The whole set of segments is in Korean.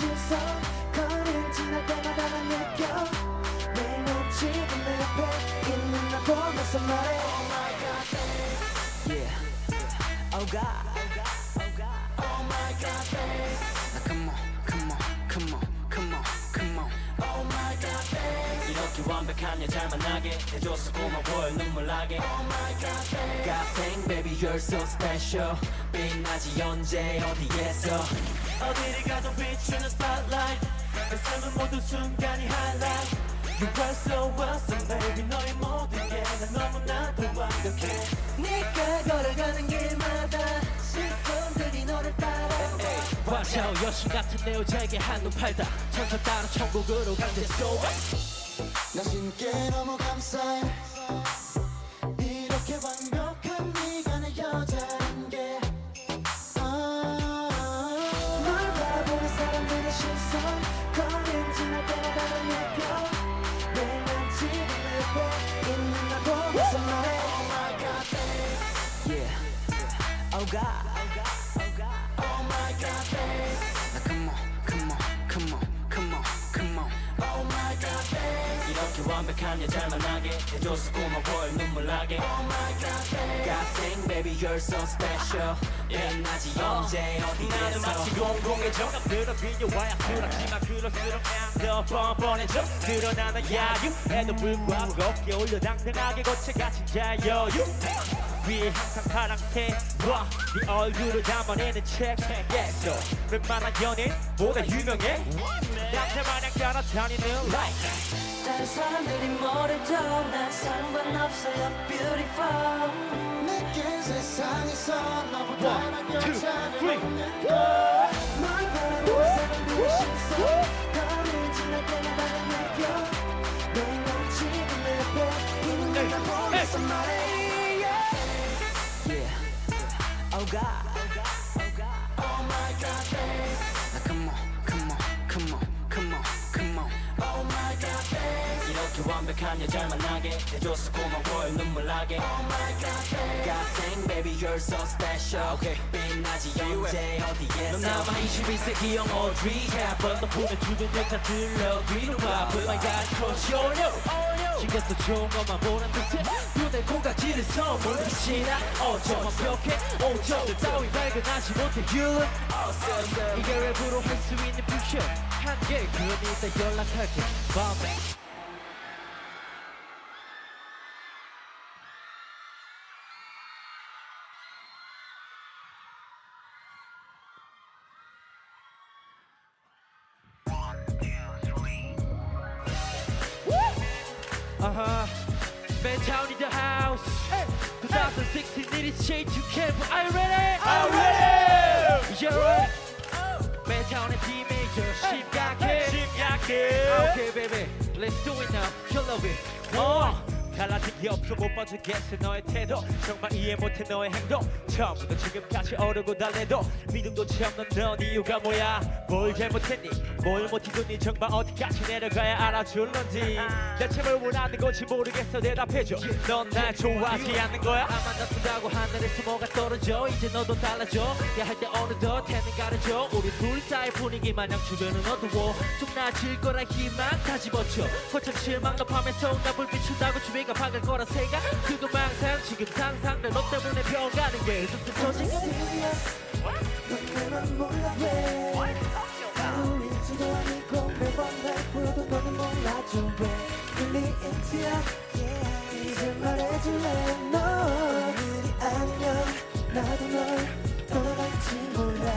시선 거리는 지날 때마다 난 느껴 매일 넌 지금 내 옆에 있는 나 보면서 말해 Oh my god babe Yeah. Oh God. Oh my god babe Now come on, come on, come on, come on, come on. Oh my god babe 이렇게 완벽한 여잘 만나게 해줘서 고마워요 눈물 나게 Oh my god babe God dang, baby, you're so special. 빛나지 언제 어디에서? 어디를 가도 비추는 spotlight. 내 모든 순간이 highlight. You are so awesome baby. 너의 모든 게난 너무나도 완벽해. 네가 걸어가는 길마다 시선들이 너를 따라 와샤오 여신 같은 내 여자에게 한눈 팔다. 천사 따라 천국으로 간대. So 나 신께 너무 감사해 완벽한 여잘 만나게 해줘서 고마워요 눈물 나게. Oh my god babe. God dang, baby, you're so special. 빛나지 언제 나는 어디에서? 마치 공공의 정답들어 비교와야 그렇지만 그럴수록 난더 뻔뻔해져 드러나는 야유에도 불구하고 어깨 올려 당당하게 거쳐 갇힌 자여유. 위에 항상 파랑새 와네 얼굴을 담아내는 책 yes. 웬만한 연예인보다 유명해 남자 마냥 따라다니는 다른 사람들이 뭐래도 난 상관없어요 beautiful. 내게 세상에서 너보다 난 여자를. 없는 걸널 바라 이렇게 완벽한 여잘 만나게 해줘서 고마워요 눈물 나게. Oh my god God baby, you're so special. 빛나지 언제 넌 어디에서? 남아 21세기 영어들이 해번 덕분에 주변 여자들로 뒤로 봐 Put my God cross your nose 신경 써 좋은 것만 보는 듯해 눈에 고가지를 선물 비치나? 어쩜 완벽해 오점들 따위 발견하지 못해. You look awesome. 이게 랩으로 할 수 있는 퓨전 한개 그건 이따 연락할게. 밤에 baby. Let's do it now. You love it. Oh. 달라진 게 없어 못 봐주겠어 너의 태도. 정말 이해 못해 너의 행동. 처음부터 지금까지 오르고 달래도 믿음도치 없는 넌 이유가 뭐야? 뭘 잘못했니? 뭘 못해줬니? 정말 어디까지 내려가야 알아줄런지. 대체 뭘 원하는 건지 모르겠어 대답해줘. 넌 날 좋아하지 않는 거야? 아마 나쁘다고 하늘에서 뭐가 떨어져 이제 너도 달라져. 야할 때 어느덧 해는 가려져. 우리 둘 사이 분위기 마냥 주변은 어두워. 좀 나아질 거라 희망 다 집어쳐. 거참 실망 너 밤에서 나불 비춘다고 주 위가 박을 거라 생각 그거 망상. 지금 상상 내너 때문에 병 가는 게 흐스스터지 serious 넌 내만 몰라 왜 하루 이틀도 아니고 매번 날 보여도 너는 몰라줘. 왜 ya 이제 말해줄래? 너 오늘이 아니면 나도 널 떠나갈지 몰라.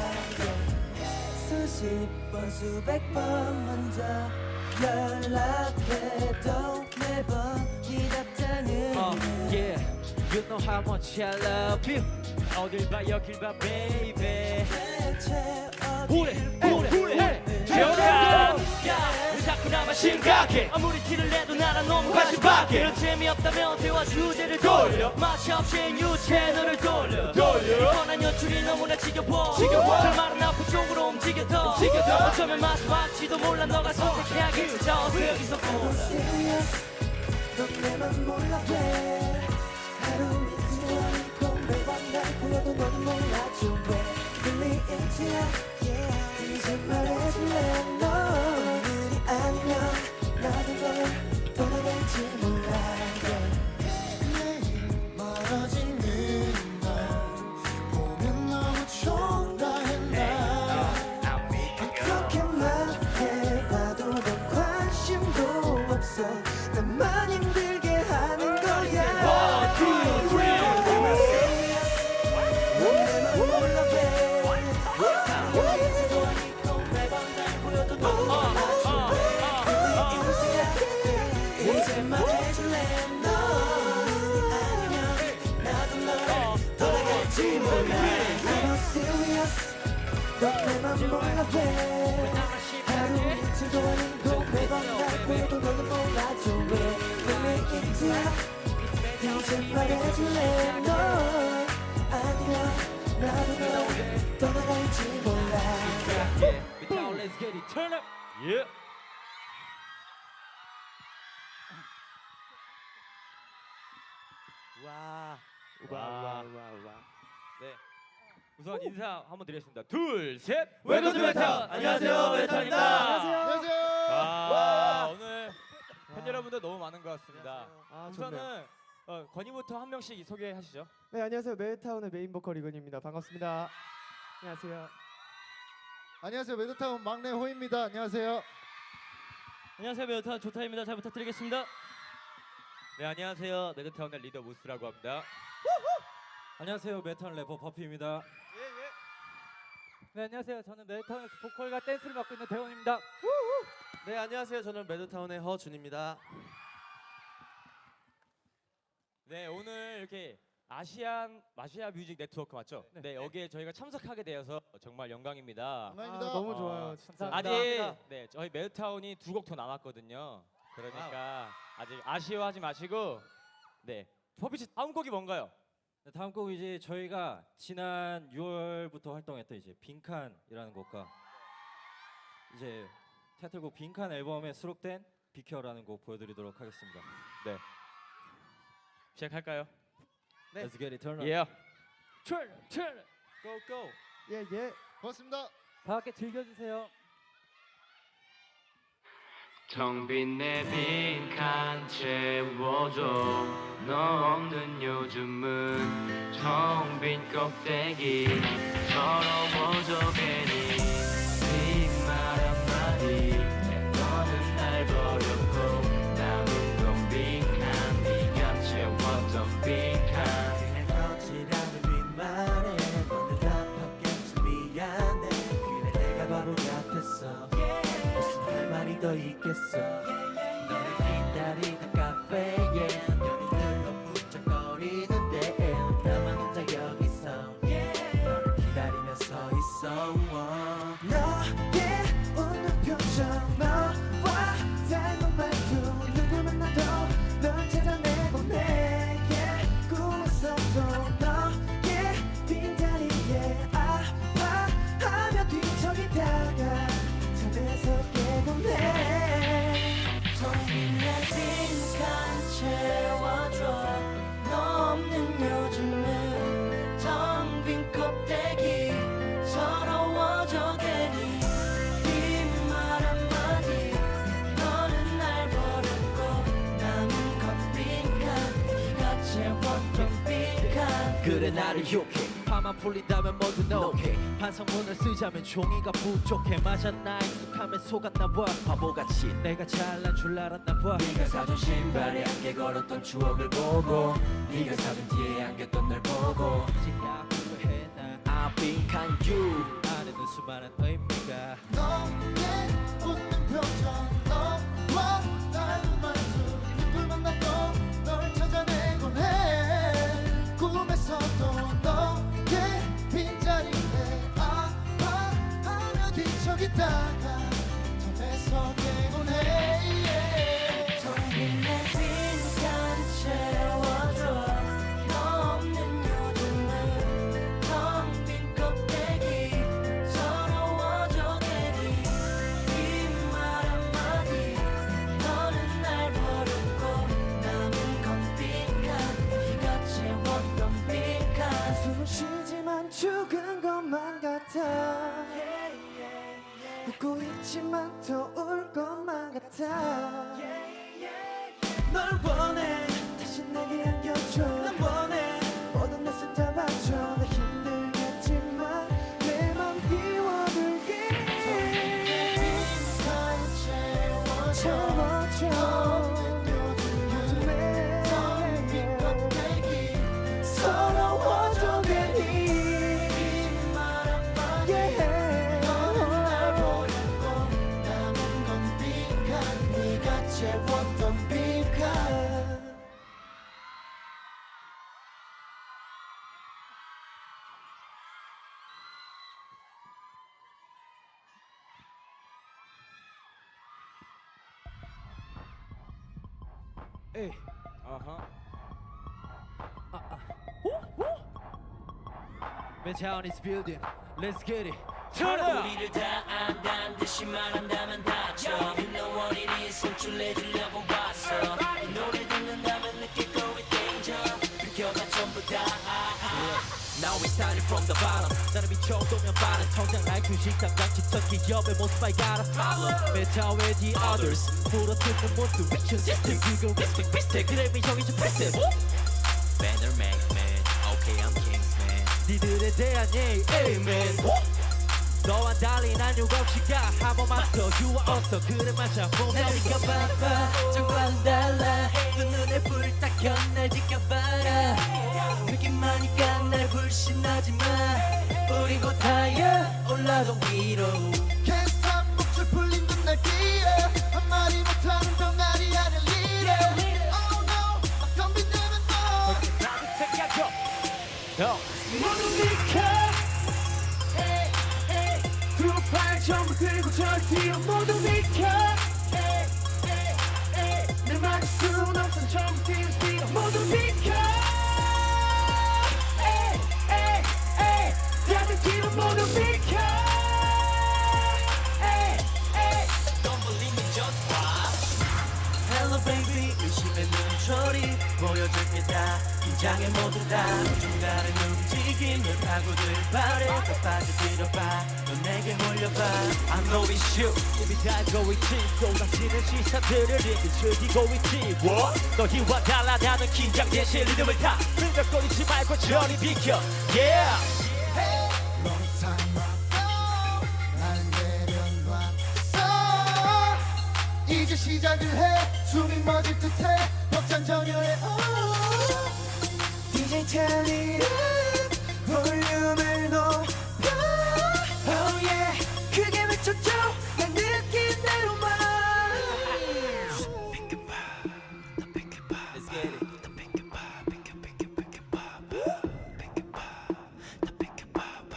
수십 번 수백 번 먼저 연락해도 매번 know how much I love you. 어딜 봐 여길 봐 baby. 어딜 후레 후레 태어나 야왜 자꾸 나만 심각해. 아무리 티를 내도 나랑 너무 관심 밖에. 이런 재미없다면 대화 주제를 돌려. 마치 없이 뉴 채널을 돌려. 돌려. 뻔한 연출이 너무나 지겨워. 지겨워. 결말은 나쁜 쪽으로 움직여 더 움직여 더 어쩌면 마지막지도 몰라. 너가 선택해야겠지 저 여기서. 넌 내만 몰라 왜 그건 몰라도 왜 들리인지야 yeah. 이제 말해줄래? 너 오늘이 아니면 나도 널 떠나갈지. 몰라 왜 하루 이틀도 아니고 매번 날 보여도 너는 몰라줘 왜왜 이트야 이제 말해줄래 너 아니야 나도 너 떠나갈지 몰라 let's get it. Turn up. Yeah. 와. 와. 와. 네. 우선 인사 한번 드리겠습니다. 둘, 셋. 웰컴 투 메타운. 안녕하세요, 메타운입니다. 안녕하세요 아, 오늘 팬 여러분들 너무 많은 것 같습니다. 아, 좋네요. 우선은 어, 건이부터 한 명씩 소개하시죠. 네, 안녕하세요. 메타운의 메인 보컬 이근입니다. 반갑습니다. 안녕하세요. 안녕하세요 매드타운 막내 호입니다. 안녕하세요. 안녕하세요, 메타운 조타입니다. 잘 부탁드리겠습니다. 네, 안녕하세요. 네드타운의 리더 무스라고 합니다. 안녕하세요, 메타운 래퍼 버피입니다. 네 안녕하세요. 저는 메타운에서 보컬과 댄스를 맡고 있는 대원입니다. 네, 안녕하세요. 저는 매드타운의 허준입니다. 네, 오늘 이렇게 아시안 아시아 뮤직 네트워크 맞죠? 네, 여기에 저희가 참석하게 되어서 정말 영광입니다. 아, 반갑습니다. 너무 아, 좋아요. 진짜. 아직 네 저희 메드타운이 두 곡 더 남았거든요. 그러니까 아직 아쉬워하지 마시고 네 퍼피 씨 다음 곡이 뭔가요? 네, 다음 곡 이제 저희가 지난 6월부터 활동했던 이제 빈칸이라는 곡과 이제 타이틀곡 빈칸 앨범에 수록된 비켜라는 곡 보여드리도록 하겠습니다. 시작할까요? 네. Let's get it turn up. Yeah. Turn, turn. go go. 예 예. 고맙습니다. 다 함께 즐겨주세요. 텅 빈 내 빈칸 채워줘. 너 없는 요즘은 텅 빈 껍데기. 서러워져 괜히 그래 나를 욕해. 파만 풀린다면 뭐든 오케이 반성문을 쓰자면 종이가 부족해. 맞아 나 익숙함에 속았나 봐. 바보같이 내가 잘난 줄 알았나 봐. 네가 사준 신발에 안개 걸었던 추억을 보고 네가 사준 뒤에 안겼던 널 보고. 이제야 후회해 나 빈칸 you. 안에는 수많은 의미가. 너의 웃고 있지만 더 울 것만 같아. 널 원해 에이 아하 Midtown is building Let's get it Turn up 우리를 다 안다는 듯이 말한다면 다쳐 You know what it is 송출해주려고 왔어 이 노래 듣는다면 Now we started from the bottom 사람이 정도면 빠른 성장 라이프 식당 장치 첫 기업의 모습 I got a problem Midtown with the others 물어뜯는 모습 Vision system 지금 respect 비슷해 그래미 형이 좀 패스 Banner man man Okay I'm kings man 니들에 대한 예의 Amen 너와 달리 난 욕없이 가 한번 마스터 You are also 그래 맞아 보면 지켜봐봐. 정과는 달라. 두 눈에 불을 딱 켜 날 지켜봐라. 느낌하니까 날 불신하지 마. 곧 타야 올라가 위로 들고 저 뒤로 모두 비켜. 내 막을 순 없어 전부 뒤로 뒤로 모두 비켜. 다들 뒤로 모두 비켜. Don't believe me just watch. Hello 의심의 눈초리 보여줄게 다. 긴장해 모두 다 중간에 움직임을 파고들 바래. 더 빠져들어봐 몰려봐. I know it's you. 이미 다 알고 있지. 쏟아지는 시선들을 이미 즐기고 있지. What? 너희와 달라 나는 긴장 대신 리듬을 타. 들적거리지 말고 저리 비켜. Yeah. Long time ago 날 내려놨어 이제 시작을 해. 숨이 멎을 듯해. 벅찬 전열에 DJ 텔리는 볼륨을 높여. Oh 비춰줘 내 느낀 대로만 Pick it up, the pick it up, the pick it up, pick it, pick it, pick it up, pick it up, the pick it up,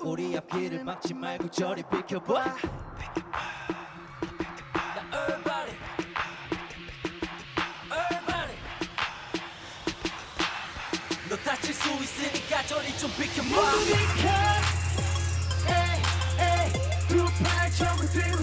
우리 앞길을 막지 말고 저리 비켜봐 pick it up, the pick it up, Everybody, everybody. 너 다칠 수 있으니까 저리 좀 비켜봐. 비켜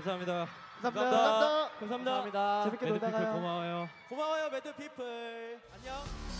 감사합니다. 감사합니다. 감사합니다 감사합니다. 재밌게 매드 놀다 피플 가요. 고마워요. 고마워요 매드 피플 안녕